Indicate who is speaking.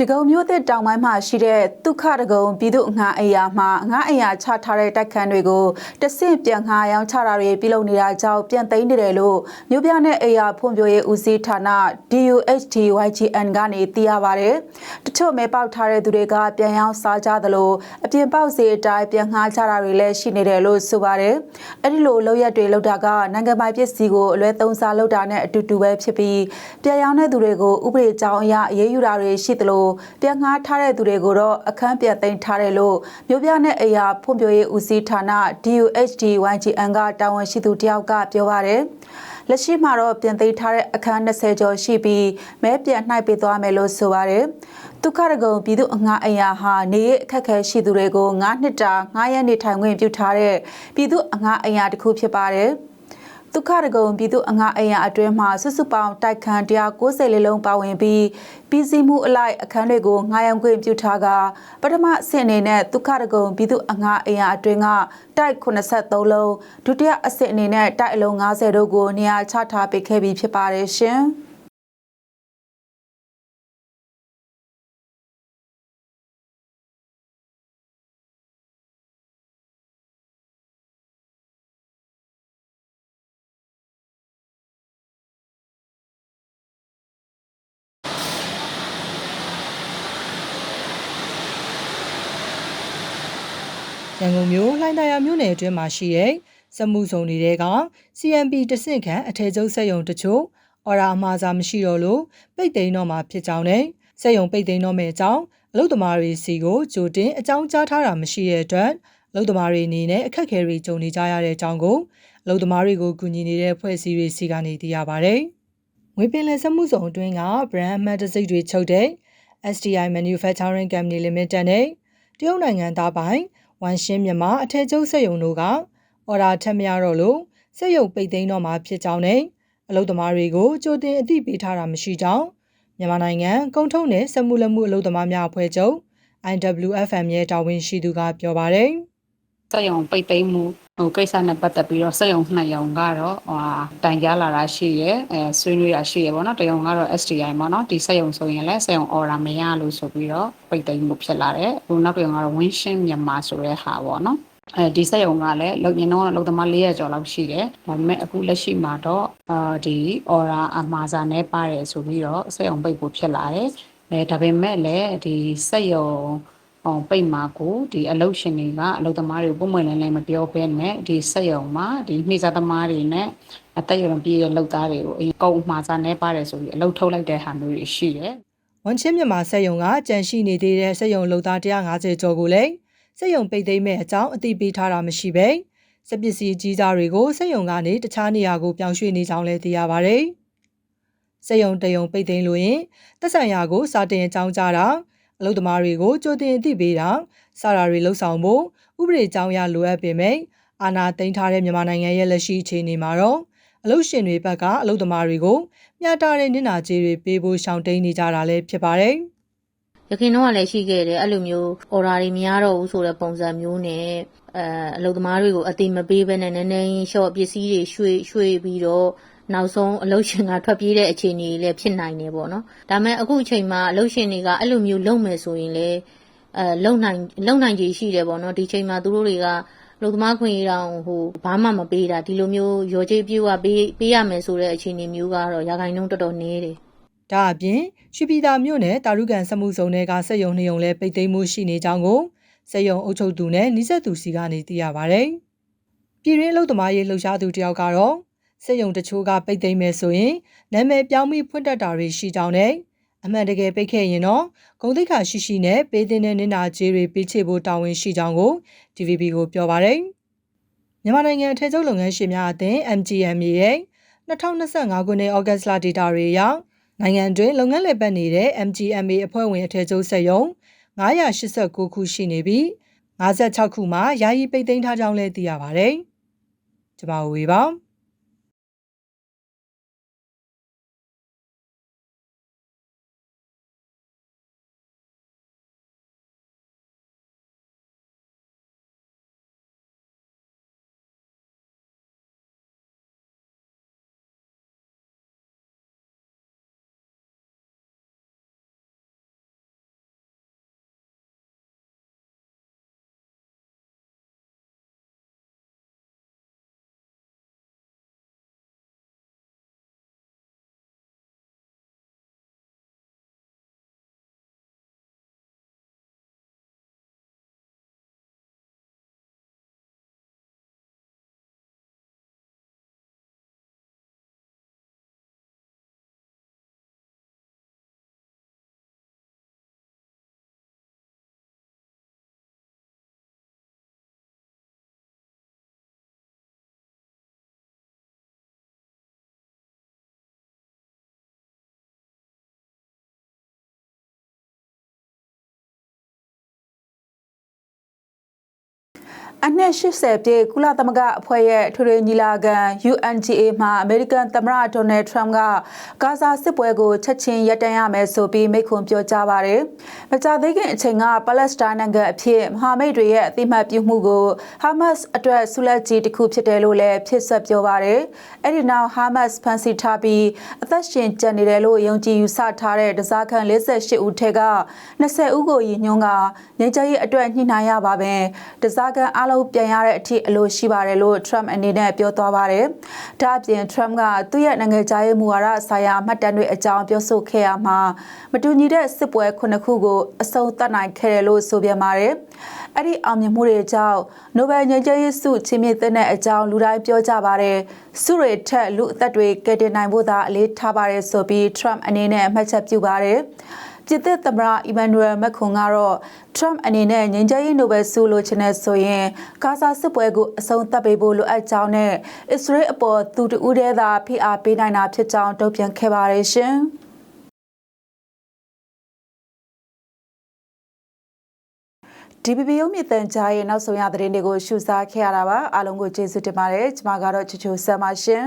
Speaker 1: တကုံမျိုးသစ်တောင်ပိုင်းမှာရှိတဲ့ဒုက္ခတကုံပြည်သူအငှားအရာမှာအငှားအရာချထားတဲ့တိုက်ခန်းတွေကိုတဆင့်ပြန်ငှားရောင်းချတာတွေပြုလုပ်နေတာကြောင့်ပြန်သိမ်းနေတယ်လို့မြို့ပြနဲ့အရာဖွံ့ဖြိုးရေးဦးစီးဌာန DUHTYGN ကနေသိရပါတယ်။တချို့မဲပေါက်ထားတဲ့သူတွေကပြန်ရောင်းစားကြသလိုအပြင်ပေါက်စီအတိုင်းပြန်ငှားချတာတွေလည်းရှိနေတယ်လို့ဆိုပါတယ်။အဲ့ဒီလိုလောက်ရက်တွေလောက်တာကနိုင်ငံပိုင်ပစ္စည်းကိုအလွဲသုံးစားလောက်တာနဲ့အတူတူပဲဖြစ်ပြီးပြန်ရောင်းတဲ့သူတွေကိုဥပဒေကြောင်းအရအရေးယူတာတွေရှိသလိုပြန်ငှားထားတဲ့သူတွေကိုတော့အခန်းပြန်သိမ်းထားတယ်လို့မြို့ပြနဲ့အရာဖွံ့ဖြိုးရေးဦးစီးဌာန DUHDYGN ကတာဝန်ရှိသူတယောက်ကပြောပါတယ်။လက်ရှိမှာတော့ပြန်သိမ်းထားတဲ့အခန်း20ကျော်ရှိပြီးမဲပြန်နှိုက်ပေးသွားမယ်လို့ဆိုပါတယ်။ဒုက္ခရကုံပြည်သူအငှားအရာဟာနေရအခက်ခဲရှိသူတွေကို9နှစ်တာ9ရက်နေထိုင်ခွင့်ပြုထားတဲ့ပြည်သူအငှားအရာတစ်ခုဖြစ်ပါတယ်။ ဒုက္ခရကုံပြည်သူအငှားအရာအတွင်းမှာစုစုပေါင်းတိုက်ခန်း190လေးလုံးပါဝင်ပြီးပြည်စည်းမှုအလိုက်အခန်းတွေကိုငှားရမ်းခွင့်ပြုထားကပထမအဆင့်အနေနဲ့ဒုက္ခရကုံပြည်သူအငှားအရာအတွင်းကတိုက်83လုံးဒုတိယအဆင့်အနေနဲ့တိုက်အလုံး90တို့ကိုနေရာချထားပေးခဲ့ပြီးဖြစ်ပါတယ်ရှင်။
Speaker 2: ရန်ကုန်မြို့လှိုင်သာယာမြို့နယ်အတွင်းမှာရှိတဲ့စမှုဇုံတွေက CMP တဆင့်ခံအထည်ချုပ်စက်ရုံတချို့အော်ရာအမှားစားမရှိတော့လို့ပိတ်သိမ်းတော့မှာဖြစ်ကြောင်းနဲ့စက်ရုံပိတ်သိမ်းတော့မယ့်အကြောင်းအလုပ်သမားတွေစီကိုကြိုတင်အကြောင်းကြားထားတာမရှိတဲ့အတွက်အလုပ်သမားတွေအနေနဲ့အခက်အခဲတွေကြုံနေကြရတဲ့အကြောင်းကိုအလုပ်သမားတွေကိုကူညီနေတဲ့ဖွဲ့စည်းတွေစီကနေသိရပါဗျ။ငွေပင်လယ်စမှုဇုံအတွင်းက brand အမှတ်တစိတ်တွေချုပ်တဲ့ STI Manufacturing Company Limited နဲ့တရုတ်နိုင်ငံသားပိုင် ဝမ်ရှင်းမြန်မာအထည်ချုပ်စက်ရုံတို့ကအော်ဒါထက်မရတော့လို့စက်ရုံပိတ်သိမ်းတော့မှာဖြစ်ကြောင်းနဲ့အလုပ်သမားတွေကိုကြိုတင်အသိပေးထားတာမရှိကြောင်းမြန်မာနိုင်ငံကုန်ထုတ်နယ်စက်မှုလက်မှုအလုပ်သမားများအဖွဲ့ချုပ် IWFM ရဲ့တာဝန်ရှိသူကပြောပါတယ်။
Speaker 3: စက်ရုံပိတ်သိမ်းမှုဟိုကိစ္စနဲ့ပတ်သက်ပြီးတော့စက်ရုံနှစ်ရုံကတော့ဟိုဟာတိုင်ကြားလာတာရှိရဲအဲဆွေးနွေးတာရှိရဲပေါ့နော်တရုံကတော့ STI ပေါ့နော်ဒီစက်ရုံဆိုရင်လည်းစက်ရုံ order မရလို့ဆိုပြီးတော့ပိတ်သိမ်းမှုဖြစ်လာတယ်ဟိုနောက်တရုံကတော့ Winshin မြန်မာဆိုတဲ့ဟာပေါ့နော်အဲဒီစက်ရုံကလည်းလုံရင်တော့လုံသမား400ကျော်လောက်ရှိတယ်ဒါပေမဲ့အခုလက်ရှိမှာတော့အာဒီ order အမှားစာနဲ့ပါတယ်ဆိုပြီးတော့စက်ရုံပိတ်ဖို့ဖြစ်လာတယ်အဲဒါပေမဲ့လည်းဒီစက်ရုံ အောင်ပိတ်မှာကိုဒီအလုပ်ရှင်တွေကအလုပ်သမားတွေကိုပုံမှန်လည်းလည်းမပြောဘဲနဲ့ဒီစက်ရုံမှာဒီနှိစသမားတွေနဲ့အသက်ရုံပြည့်တဲ့လုပ်သားတွေကိုအရင်ကုန်မှာစားနေပါတယ်ဆိုပြီးအလုပ်ထုတ်လိုက်တဲ့ဟာမျိုးတွေရှိတယ်
Speaker 2: ဝန်ချင်းမြန်မာစက်ရုံကကြန့်ရှိနေသေးတဲ့စက်ရုံလုံသား150ကျော်ကိုလည်းစက်ရုံပိတ်သိမ်းမဲ့အကြောင်းအသိပေးထားတာမရှိပဲစက်ပစ္စည်းကြီးစားတွေကိုစက်ရုံကနေတခြားနေရာကိုပြောင်းရွှေ့နေကြောင်းလည်းသိရပါဗျ။စက်ရုံတရုံပိတ်သိမ်းလို့ရင်တက်ဆိုင်ရာကိုစာတင်အကြောင်းကြားတာ အလုပ်သမားတွေကိုကြိုတင်အသိပေးတာစတာတွေလှုပ်ဆောင်ဖို့ဥပဒေကြောင်းအရလိုအပ်ပေမဲ့အာဏာသိမ်းထားတဲ့မြန်မာနိုင်ငံရဲ့လက်ရှိအခြေအနေမှာတော့အလုပ်ရှင်တွေဘက်ကအလုပ်သမားတွေကိုမျှတတဲ့နစ်နာကြေးတွေပေးဖို့ရှောင်တိန်နေကြတာလည်းဖြစ်ပါတယ်။
Speaker 4: ရခင်တော့ကလည်းရှိခဲ့တယ်အဲ့လိုမျိုး order တွေမရတော့ဘူးဆိုတဲ့ပုံစံမျိုးနဲ့အဲအလုပ်သမားတွေကိုအတိမပေးဘဲနဲ့နည်းနည်း short ပစ္စည်းတွေရွှေ့ရွှေ့ပြီးတော့ နောက်ဆုံးအလုပ်ရှင်ကထွက်ပြေးတဲ့အခြေအနေတွေလည်းဖြစ်နိုင်တယ်ပေါ့နော်ဒါပေမဲ့အခုအချိန်မှာအလုပ်ရှင်တွေကအဲ့လိုမျိုးလုပ်မယ်ဆိုရင်လည်းအဲလုံနိုင်လုံနိုင်ကြီးရှိတယ်ပေါ့နော်ဒီချိန်မှာသူတို့တွေကလူသမားခွင့်ရအောင်ဟိုဘာမှမပေးတာဒီလိုမျိုးရောကြေးပြေးဝပေးပေးရမယ်ဆိုတဲ့အခြေအနေမျိုးကတော့ရာခိုင်နှုန်းတော်တော်နည်းတယ်
Speaker 2: ဒါအပြင်ရွှေပြည်သာမြို့နယ်တာရုကန်စမှုစုံတွေကစက်ရုံနှစ်ရုံလည်းပိတ်သိမ်းမှုရှိနေကြောင်းကိုစက်ရုံအုပ်ချုပ်သူနဲ့နှိဆက်သူစီကနေသိရပါဗျ။ပြည်ရင်းအလုပ်သမားရေးလှုပ်ရှားသူတယောက်ကတော့ စက်ရုံတချို့ကပိတ်သိမ်းမယ်ဆိုရင်နာမည်ပြောင်းပြီးဖွင့်တက်တာတွေရှိကြောင်းနဲ့အမှန်တကယ်ပိတ်ခဲ့ရင်တော့ဂုံတိတ်ခါရှိရှိနဲ့ပေးတဲ့နင်းနာကြေးတွေပေးချေဖို့တာဝန်ရှိကြောင်းကို DVB ကိုပြောပါရယ်မြန်မာနိုင်ငံအထည်ချုပ်လုပ်ငန်းရှင်များအသင်း MGM ရဲ့2025ခုနှစ်ဩဂတ်လဒေတာတွေအရနိုင်ငံတွင်လုပ်ငန်းလည်ပတ်နေတဲ့ MGMA အဖွဲ့ဝင်အထည်ချုပ်စက်ရုံ989ခုရှိနေပြီး56ခုမှာယာယီပိတ်သိမ်းထားကြောင်းလည်းသိရပါဗျ။ကျွန်မဝေပါ
Speaker 1: အနှစ်80ပြည့်ကုလသမဂ္ဂအဖွဲ့ရဲ့ထွေထွေညီလာခံ UNGA မှာအမေရိကန်သမ္မတဒေါ်နယ်ထရမ်ကဂါဇာစစ်ပွဲကိုချက်ချင်းရပ်တန့်ရမယ်ဆိုပြီးမိန့်ခွန်းပြောကြားပါတယ်။မကြာသေးခင်အချိန်ကပါလက်စတိုင်းနိုင်ငံအဖြစ်မဟာမိတ်တွေရဲ့အသိမှတ်ပြုမှုကိုဟာမတ်စ်အတွက်ဆုလက်ကြီးတစ်ခုဖြစ်တယ်လို့လည်းဖြစ်ဆက်ပြောပါတယ်။အဲ့ဒီနောက်ဟာမတ်စ်ဖန်စီထားပြီးအသက်ရှင်ကျန်နေတယ်လို့ယုံကြည်ယူဆထားတဲ့ဒဇာခံ48ဦးထက်က20ဦးကိုရည်ညွှန်းကငြိမ်းချမ်းရေးအတွက်ညှိနှိုင်းရပါပဲ။ဒဇာခံအားလုံးပြန်ရတဲ့အထိအလိုရှိပါတယ်လို့ Trump အနေနဲ့ပြောသွားပါတယ်။ဒါ့အပြင် Trump ကသူ့ရဲ့နိုင်ငံခြားရေးမူဝါဒဆိုင်ရာမှတ်တမ်းတွေအကြောင်းပြောဆိုခဲ့ရမှာမတူညီတဲ့စစ်ပွဲခုနှစ်ခုကိုအဆုံးသတ်နိုင်ခဲ့တယ်လို့ဆိုပြန်ပါတယ်။အဲ့ဒီအောင်မြင်မှုတွေကြောင့်နိုဘယ်ငြိမ်းချမ်းရေးဆုချီးမြှင့်တဲ့အကြောင်းလူတိုင်းပြောကြပါတယ်။ဆုတွေထက်လူအသက်တွေကယ်တင်နိုင်ဖို့သာအလေးထားပါတယ်ဆိုပြီး Trump အနေနဲ့အမှတ်ချက်ပြုပါတယ်။ ပြည်သစ်သမ္မတအီမန်နျူရယ်မက်ခွန်ကတော့ Trump အနေနဲ့ငြိမ်းချမ်းရေးနိုဘယ်ဆုလိုချင်တဲ့ဆိုရင်ဂါဇာစစ်ပွဲကိုအဆုံးသတ်ပေးဖို့လိုအပ်ကြောင်းနဲ့အစ္စရေးအပေါ်သူတဦးတည်းသာဖိအားပေးနိုင်တာဖြစ်ကြောင်းတုံ့ပြန်ခဲ့ပါတယ်ရှင်။ DPP ရုံးမြင့်တန်ကြားရဲ့နောက်ဆုံးရသတင်းတွေကိုရှုစားခဲ့ရတာပါအားလုံးကိုကျေးဇူးတင်ပါတယ်ကျွန်မကတော့ချူချူဆမ်ပါရှင်